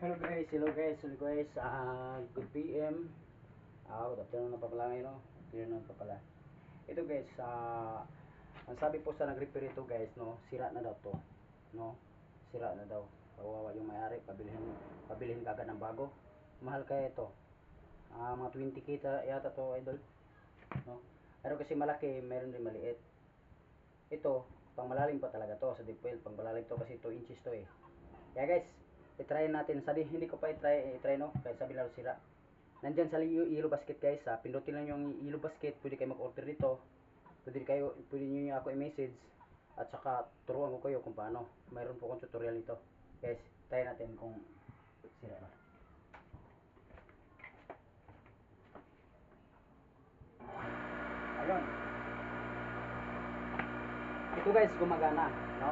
Hello guys, hello guys, hello guys. Ah, good PM. Ah, good afternoon na pa pala ngayon, no? Afternoon pa pala. Ito guys, ah, ang sabi po sa nag-repair ito guys, no, sira na daw to. No? Sira na daw. Kawawa yung may-ari, pabilihin, pabilihin kagad ng bago. Mahal kaya ito. Ah, mga 20 kita yata to, idol. No? Pero kasi malaki, meron din maliit. Ito, pang malalim pa talaga to sa deep well. Pang malalim to kasi 2 inches to eh. Kaya guys, i-try natin. Sabi, hindi ko pa i-try, i-try no? Kaya sabi lalo sira. Nandyan sa yellow basket guys. Ha? Pindutin lang yung yellow basket. Pwede kayo mag-order dito. Pwede kayo, pwede nyo ako i-message. At saka, turuan ko kayo kung paano. Mayroon po akong tutorial nito. Guys, try natin kung sira na. Ayun. Ito guys, gumagana, no?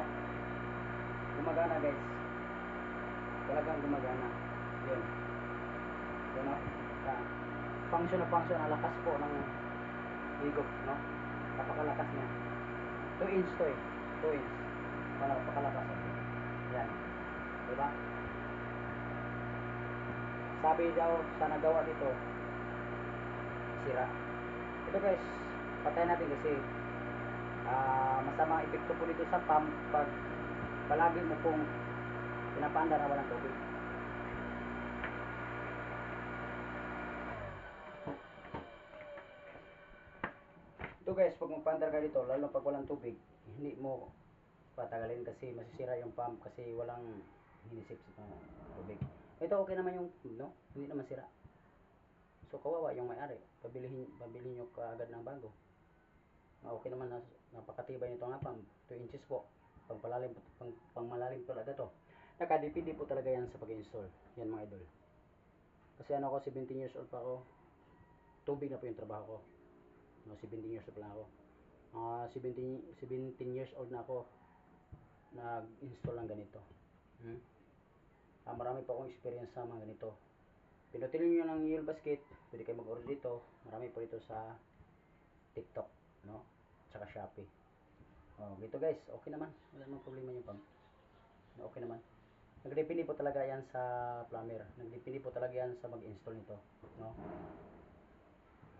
Gumagana guys. Talagang gumagana. Yun. Yun, no? Ah, function na function, ang lakas po ng higop, no? Napakalakas niya. 2 inch to eh. 2 inch. Napakalakas. Yan. Diba? Sabi daw sa nagawa dito, sira. Ito guys, patay natin kasi ah masama epekto po dito sa pump pag palagi mo pong pinapanda na walang tubig. Ito guys, pag magpandar ka dito, lalo pag walang tubig, hindi mo patagalin kasi masisira yung pump kasi walang hinisip-sip na tubig. Ito okay naman yung, no? Hindi naman sira. So kawawa yung may-ari. Pabilihin, pabilihin nyo kaagad ng bago. Na okay naman, na, napakatibay nito nga pump. 2 inches po. Pang palalim, pang, pang malalim talaga to. Nakadipindi po talaga yan sa pag-install. Yan mga idol. Kasi ano ako, 17 years old pa ako. Tubig na po yung trabaho ko. No, 17 years old pa lang ako. Ah, 17, 17 years old na ako nag-install ng ganito. Hmm? Ah, marami pa akong experience sa mga ganito. Pinutin nyo ng yellow basket, pwede kayo mag-order dito. Marami po ito sa TikTok, no? Tsaka Shopee. Oh, dito guys, okay naman. Wala namang problema yung pump. Okay naman. Nagdepende po talaga yan sa plumber. Nagdepende po talaga yan sa mag-install nito, no?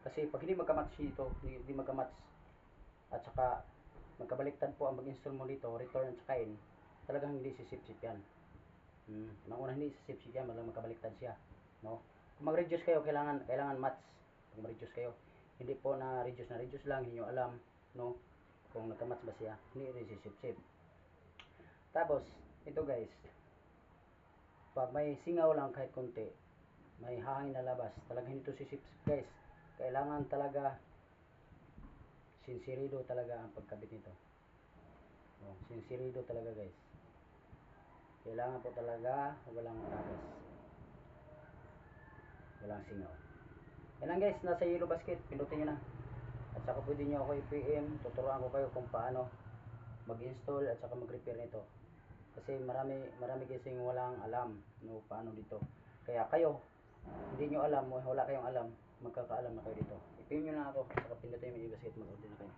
Kasi pag hindi magka-match dito, hindi, magka-match at saka magkabaliktad po ang mag-install mo dito, return at saka in, talagang hindi sisip-sip yan. Hmm. Unang-una hindi sisip-sip yan, malang magkabaliktad siya. No? Kung mag-reduce kayo, kailangan kailangan match. Kung mag-reduce kayo, hindi po na reduce na reduce lang, hindi nyo alam, no? Kung nagka-match ba siya, hindi rin sisip-sip. Tapos, ito guys, pag may singaw lang kahit konti, may hangin na labas, talagang hindi ito sisip-sip guys. Kailangan talaga sinsirido talaga ang pagkabit nito. Oh, sinsirido talaga guys. Kailangan po talaga walang tagas. Walang singaw. Yan lang guys, nasa yellow basket, pindutin nyo na. At saka pwede nyo ako i-PM, tuturuan ko kayo kung paano mag-install at saka mag-repair nito. Kasi marami marami kasing walang alam no paano dito. Kaya kayo, hindi nyo alam, wala kayong alam, magkakaalam na kayo dito. I-PM nyo na ako, saka pindutin yung basket, mag-order na kayo.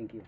Thank you.